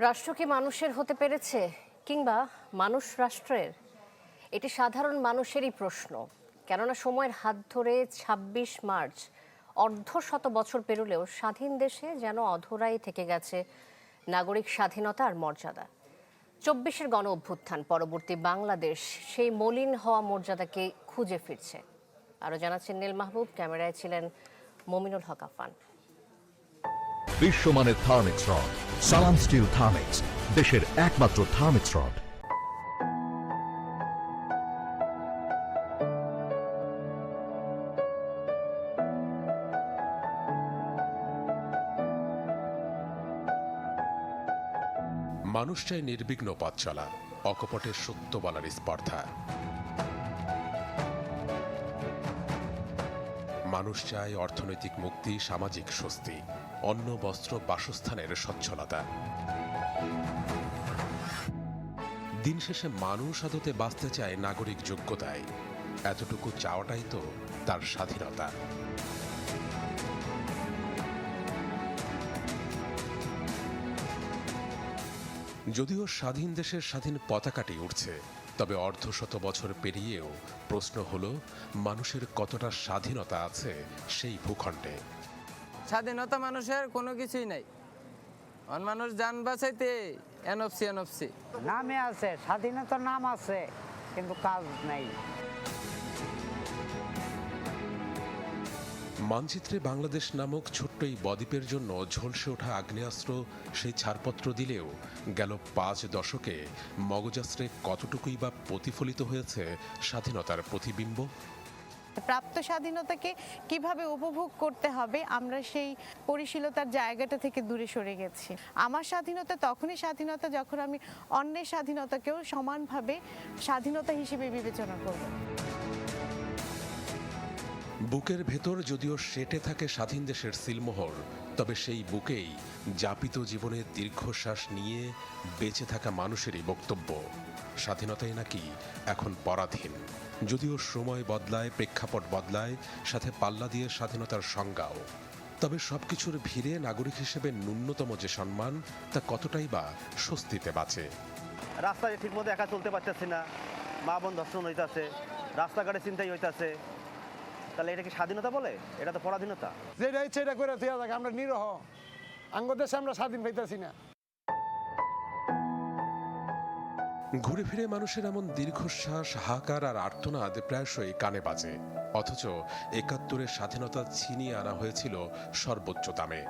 রাষ্ট্র কি মানুষের হতে পেরেছে কিংবা মানুষ রাষ্ট্রের? এটি সাধারণ মানুষেরই প্রশ্ন। কেননা সময়ের হাত ধরে ২৬ মার্চ, অর্ধ শত বছর পেরুলেও স্বাধীন দেশে যেন অধরাই থেকে গেছে নাগরিক স্বাধীনতা আর মর্যাদা। চব্বিশের গণ অভ্যুত্থান, পরবর্তী বাংলাদেশ, সেই মলিন হওয়া মর্যাদাকে খুঁজে ফিরছে। আরও জানাচ্ছেন নীল মাহবুব, ক্যামেরায় ছিলেন মমিনুল হক আফান। বিশ্বমানের থার্মিক্স সালাম স্টিল থার্মিক্স, দেশের একমাত্র থার্মিক্স রড। মানুষ চায় নির্বিঘ্ন পথ চলা অকপটের সত্য বলার স্পর্ধা। মানুষ চায় অর্থনৈতিক মুক্তি, সামাজিক স্বস্তি। অন্ন, বস্ত্র, বাসস্থানের সচ্ছলতা। দিন শেষে মানুষ আদতে বাঁচতে চায় নাগরিক যোগ্যতায়। এতটুকু চাওয়াটাই তো তার স্বাধীনতা। যদিও স্বাধীন দেশের স্বাধীন পতাকাটি উঠছে তবে অর্ধশত বছর পেরিয়েও প্রশ্ন হল, মানুষের কতটা স্বাধীনতা আছে সেই ভূখণ্ডে? স্বাধীনতা মানুষের কোনো কিছুই নাই। অন মানুষ যান বাঁচাইতে এনফসি এনফসি নামে আছে স্বাধীনতার নাম আছে কিন্তু কাজ নেই। মানচিত্রে বাংলাদেশ নামক ছোট্ট এই বদ্বীপের জন্য ঝলসে ওঠা আগ্নেয়াস্ত্র সেই ছাড়পত্র দিলেও গেল পাঁচ দশকে মগজাস্ত্রে কতটুকুই বা প্রতিফলিত হয়েছে স্বাধীনতার প্রতিবিম্ব? প্রাপ্ত স্বাধীনতাকে কীভাবে উপভোগ করতে হবে? আমরা সেই পরিশীলতার জায়গাটা থেকে দূরে সরে গেছি। আমার স্বাধীনতা তখনই স্বাধীনতা যখন আমি অন্যের স্বাধীনতাকেও সমানভাবে স্বাধীনতা হিসেবে বিবেচনা করব। বুকের ভেতর যদিও সেটে থাকে স্বাধীন দেশের সিলমোহর, তবে সেই বুকেই যাপিত জীবনের দীর্ঘশ্বাস নিয়ে বেঁচে থাকা মানুষেরই বক্তব্য। স্বাধীনতাই নাকি এখন পরাধীন? যদিও সময় বদলায় প্রেক্ষাপট বদলায় সাথে পাল্লা দিয়ে স্বাধীনতার সংজ্ঞাও। তবে সবকিছুর ভিড়ে নাগরিক হিসেবে ন্যূনতম যে সম্মান তা কতটাই বা স্বস্তিতে বাঁচে? রাস্তায় ঠিক মতো একা চলতে পারতেছি না মা বোন ধর্ষণ হইতাছে রাস্তাঘাটে চিন্তাই হইতাছে তাহলে এটা কি স্বাধীনতা বলে? এটা তো পরাধীনতা। যেটা ইচ্ছে এটা করে দেওয়া থাকে আমরা নিরহ। আঙ্গ দেশে আমরা স্বাধীন পাইতেছি না। ঘুরে ফিরে মানুষের এমন দীর্ঘশ্বাস, হাহাকার আর আর্তনাদ প্রায়শই কানে বাজে। অথচ একাত্তরের স্বাধীনতা ছিনিয়ে আনা হয়েছিল সর্বোচ্চ দামে।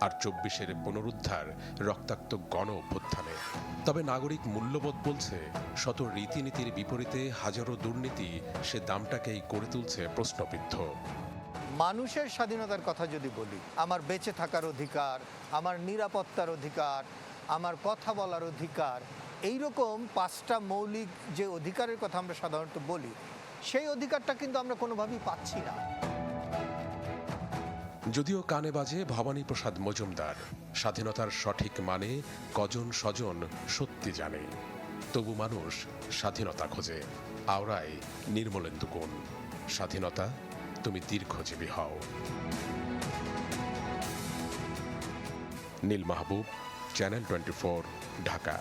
আর চব্বিশের পুনরুদ্ধার রক্তাক্ত গণ অভ্যুত্থানে তবে নাগরিক মূল্যবোধ বলছে, শত রীতিনীতির বিপরীতে হাজারো দুর্নীতি সে দামটাকেই করে তুলছে প্রশ্নবিদ্ধ। মানুষের স্বাধীনতার কথা যদি বলি, আমার বেঁচে থাকার অধিকার, আমার নিরাপত্তার অধিকার, আমার কথা বলার অধিকার এই রকম পাঁচটা মৌলিক যে অধিকারের কথা আমরা সাধারণত বলি, সেই অধিকারটা কিন্তু আমরা কোনোভাবেই পাচ্ছি না। যদিও কানে বাজে ভবানী প্রসাদ মজুমদার, স্বাধীনতার সঠিক মানে কজন স্বজন সত্যি জানে। তবু মানুষ স্বাধীনতা খোঁজে, আওড়ায় নির্মলেন্দু কোণ স্বাধীনতা, তুমি দীর্ঘজীবী হও। Neel Mahbub, channel twenty Dhaka.